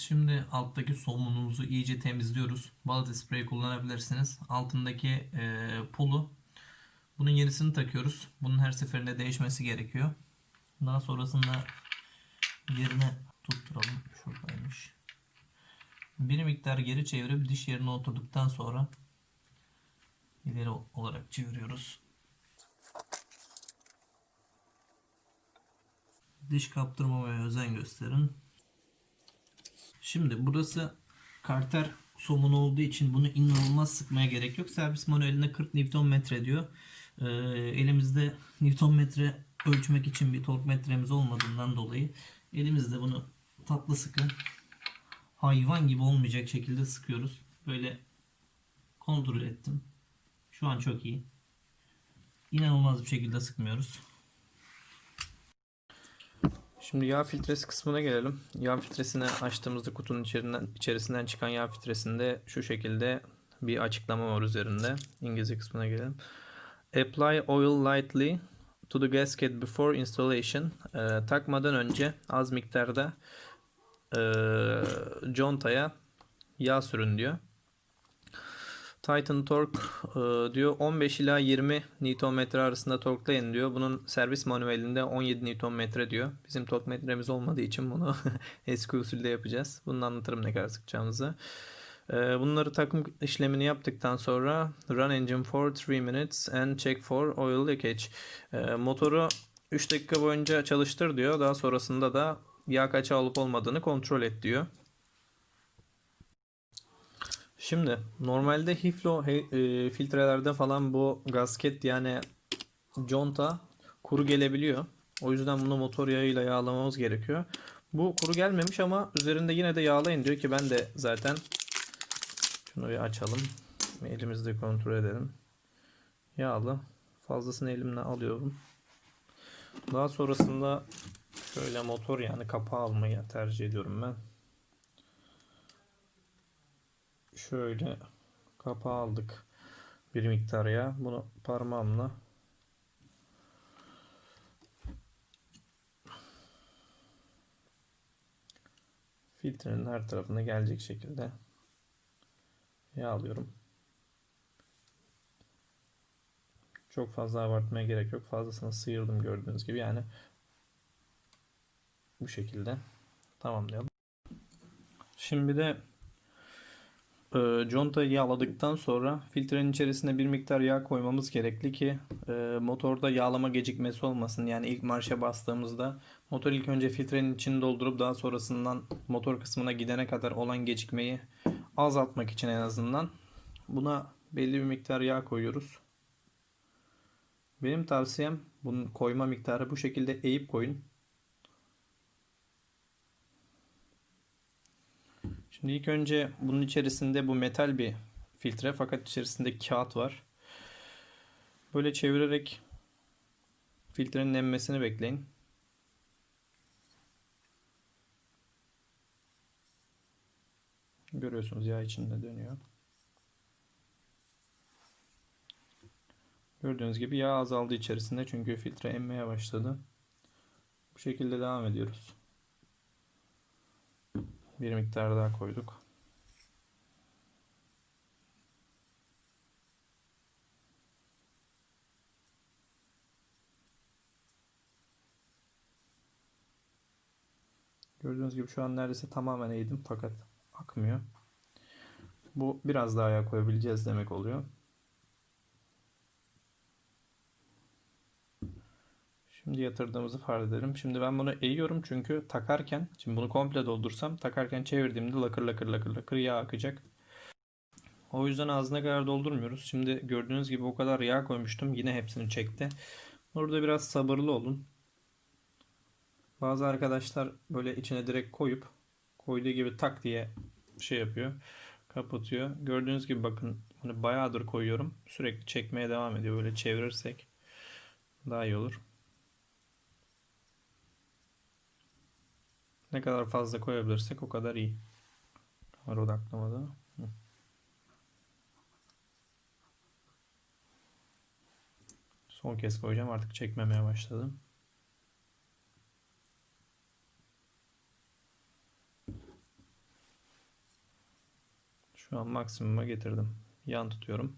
Şimdi alttaki somunumuzu iyice temizliyoruz. Balata spreyi kullanabilirsiniz. Altındaki e, pulu bunun yenisini takıyoruz. Bunun her seferinde değişmesi gerekiyor. Daha sonrasında yerine tutturalım. Şuradaymış. Bir miktar geri çevirip diş yerine oturduktan sonra ileri olarak çeviriyoruz. Diş kaptırmamaya özen gösterin. Şimdi burası karter somunu olduğu için bunu inanılmaz sıkmaya gerek yok. Servis manuelinde 40 Nm diyor. Ee, elimizde Newton metre ölçmek için bir tork metremiz olmadığından dolayı elimizde bunu tatlı sıkı hayvan gibi olmayacak şekilde sıkıyoruz. Böyle kontrol ettim. Şu an çok iyi. İnanılmaz bir şekilde sıkmıyoruz. Şimdi yağ filtresi kısmına gelelim. Yağ filtresini açtığımızda kutunun içerisinden, içerisinden çıkan yağ filtresinde şu şekilde bir açıklama var üzerinde. İngilizce kısmına gelelim. Apply oil lightly to the gasket before installation. Ee, takmadan önce az miktarda e, contaya yağ sürün diyor. Titan Torque e, diyor 15 ila 20 Nm arasında torklayın diyor. Bunun servis manuelinde 17 Nm diyor. Bizim tork metremiz olmadığı için bunu eski usulde yapacağız. Bunu anlatırım ne kadar sıkacağımızı. E, bunları takım işlemini yaptıktan sonra run engine for 3 minutes and check for oil leakage. E, motoru 3 dakika boyunca çalıştır diyor. Daha sonrasında da yağ kaçağı olup olmadığını kontrol et diyor. Şimdi normalde Hiflo e, filtrelerde falan bu gasket yani conta kuru gelebiliyor. O yüzden bunu motor yağıyla yağlamamız gerekiyor. Bu kuru gelmemiş ama üzerinde yine de yağlayın diyor ki ben de zaten şunu bir açalım. Elimizde kontrol edelim. Yağlı. Fazlasını elimle alıyorum. Daha sonrasında şöyle motor yani kapağı almayı tercih ediyorum ben. Şöyle kapağı aldık bir miktar ya. Bunu parmağımla filtrenin her tarafına gelecek şekilde yağlıyorum. Çok fazla abartmaya gerek yok. Fazlasını sıyırdım gördüğünüz gibi. Yani bu şekilde tamamlayalım. Şimdi de e, contayı yağladıktan sonra filtrenin içerisine bir miktar yağ koymamız gerekli ki e, motorda yağlama gecikmesi olmasın. Yani ilk marşa bastığımızda motor ilk önce filtrenin içini doldurup daha sonrasından motor kısmına gidene kadar olan gecikmeyi azaltmak için en azından buna belli bir miktar yağ koyuyoruz. Benim tavsiyem bunun koyma miktarı bu şekilde eğip koyun. Şimdi ilk önce bunun içerisinde bu metal bir filtre fakat içerisinde kağıt var. Böyle çevirerek filtrenin emmesini bekleyin. Görüyorsunuz yağ içinde dönüyor. Gördüğünüz gibi yağ azaldı içerisinde çünkü filtre emmeye başladı. Bu şekilde devam ediyoruz. Bir miktar daha koyduk. Gördüğünüz gibi şu an neredeyse tamamen eğdim fakat akmıyor. Bu biraz daha yağ koyabileceğiz demek oluyor. Şimdi yatırdığımızı farz edelim. Şimdi ben bunu eğiyorum çünkü takarken, şimdi bunu komple doldursam takarken çevirdiğimde lakır lakır lakır lakır yağ akacak. O yüzden ağzına kadar doldurmuyoruz. Şimdi gördüğünüz gibi o kadar yağ koymuştum. Yine hepsini çekti. Burada biraz sabırlı olun. Bazı arkadaşlar böyle içine direkt koyup koyduğu gibi tak diye şey yapıyor. Kapatıyor. Gördüğünüz gibi bakın bunu bayağıdır koyuyorum. Sürekli çekmeye devam ediyor. Böyle çevirirsek daha iyi olur. Ne kadar fazla koyabilirsek o kadar iyi. Kamera odaklamada. Son kez koyacağım. Artık çekmemeye başladım. Şu an maksimuma getirdim. Yan tutuyorum.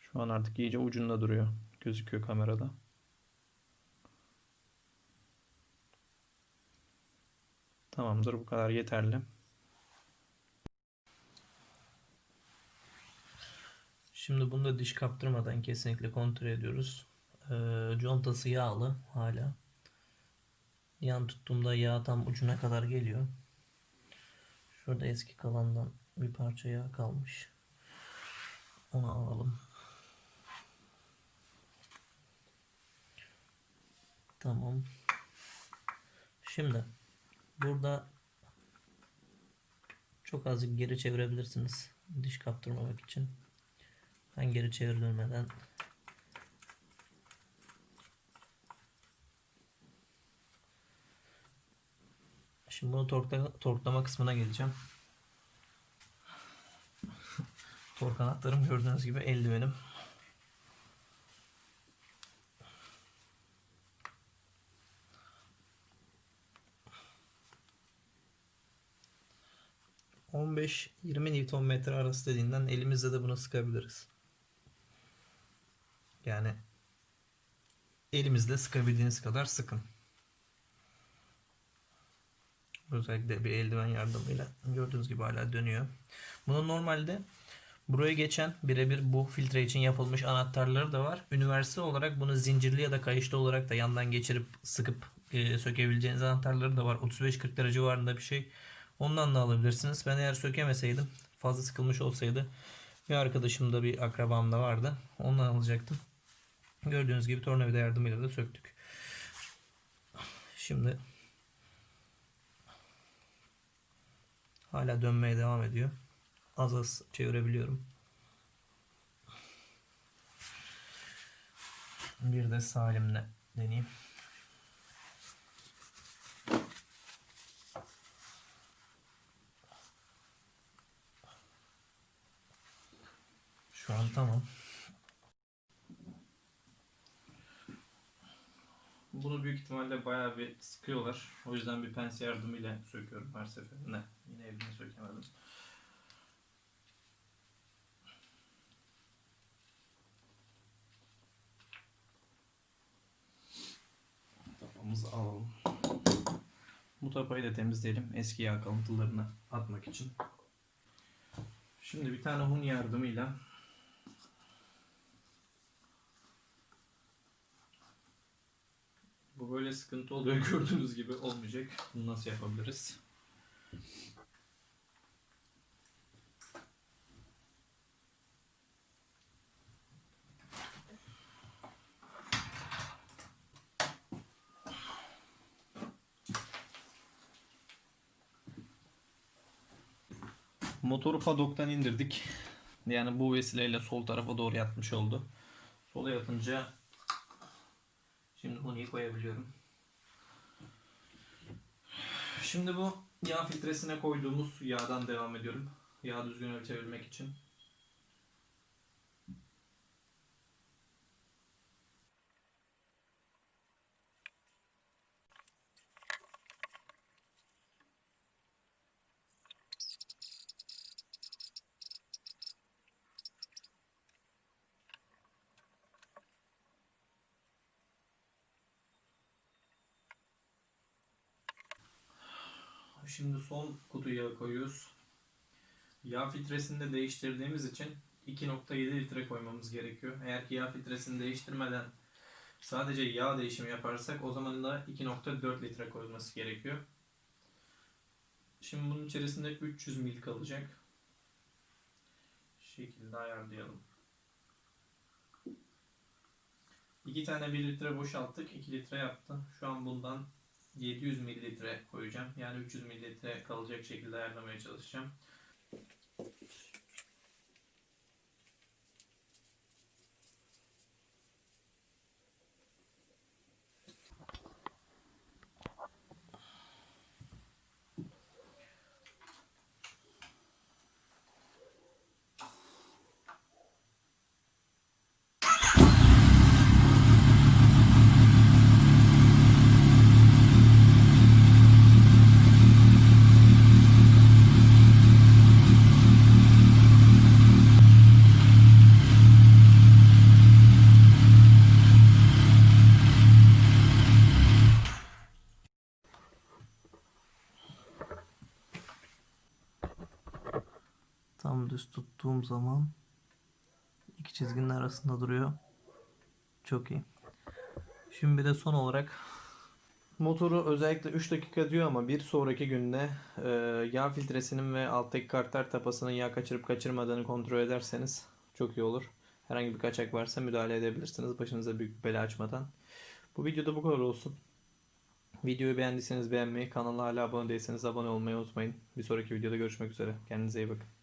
Şu an artık iyice ucunda duruyor. Gözüküyor kamerada. Tamamdır bu kadar yeterli. Şimdi bunu da diş kaptırmadan kesinlikle kontrol ediyoruz. Ee, contası yağlı hala. Yan tuttuğumda yağ tam ucuna kadar geliyor. Şurada eski kalandan bir parça yağ kalmış. Onu alalım. Tamam. Şimdi burada çok azıcık geri çevirebilirsiniz diş kaptırmamak için. Ben geri çevrilmeden Şimdi bunu torkla, torklama kısmına geleceğim. Tork anahtarım gördüğünüz gibi eldivenim. ...15-20 Nm arası dediğinden elimizle de bunu sıkabiliriz. Yani elimizle sıkabildiğiniz kadar sıkın. Özellikle bir eldiven yardımıyla gördüğünüz gibi hala dönüyor. Bunun normalde buraya geçen birebir bu filtre için yapılmış anahtarları da var. Üniversite olarak bunu zincirli ya da kayışlı olarak da yandan geçirip sıkıp e, sökebileceğiniz anahtarları da var. 35-40 lira civarında bir şey. Ondan da alabilirsiniz. Ben eğer sökemeseydim fazla sıkılmış olsaydı bir arkadaşım da bir akrabam da vardı. Ondan alacaktım. Gördüğünüz gibi tornavida yardımıyla da söktük. Şimdi hala dönmeye devam ediyor. Az az çevirebiliyorum. Bir de salimle deneyeyim. Şu an tamam. Bunu büyük ihtimalle bayağı bir sıkıyorlar. O yüzden bir pense yardımıyla söküyorum her seferinde. Yine evde sökemedim. Tapamızı alalım. Bu tapayı da temizleyelim. Eski yağ kalıntılarını atmak için. Şimdi bir tane hun yardımıyla Böyle sıkıntı oluyor gördüğünüz gibi olmayacak. Bunu nasıl yapabiliriz? Motoru padoktan indirdik. Yani bu vesileyle sol tarafa doğru yatmış oldu. Sola yatınca Şimdi Huni'yi koyabiliyorum. Şimdi bu yağ filtresine koyduğumuz yağdan devam ediyorum. Yağ düzgün ölçebilmek için. Şimdi son kutuya koyuyoruz. Yağ filtresini de değiştirdiğimiz için 2.7 litre koymamız gerekiyor. Eğer ki yağ filtresini değiştirmeden sadece yağ değişimi yaparsak o zaman da 2.4 litre koyulması gerekiyor. Şimdi bunun içerisinde 300 ml kalacak. Şu şekilde ayarlayalım. 2 tane 1 litre boşalttık. 2 litre yaptı. Şu an bundan 700 mililitre koyacağım. Yani 300 mililitre kalacak şekilde ayarlamaya çalışacağım. Tuttuğum zaman iki çizginin arasında duruyor. Çok iyi. Şimdi bir de son olarak motoru özellikle 3 dakika diyor ama bir sonraki günde e, yağ filtresinin ve alttaki karter tapasının yağ kaçırıp kaçırmadığını kontrol ederseniz çok iyi olur. Herhangi bir kaçak varsa müdahale edebilirsiniz başınıza büyük bela açmadan. Bu videoda bu kadar olsun. Videoyu beğendiyseniz beğenmeyi, kanala hala abone değilseniz abone olmayı unutmayın. Bir sonraki videoda görüşmek üzere. Kendinize iyi bakın.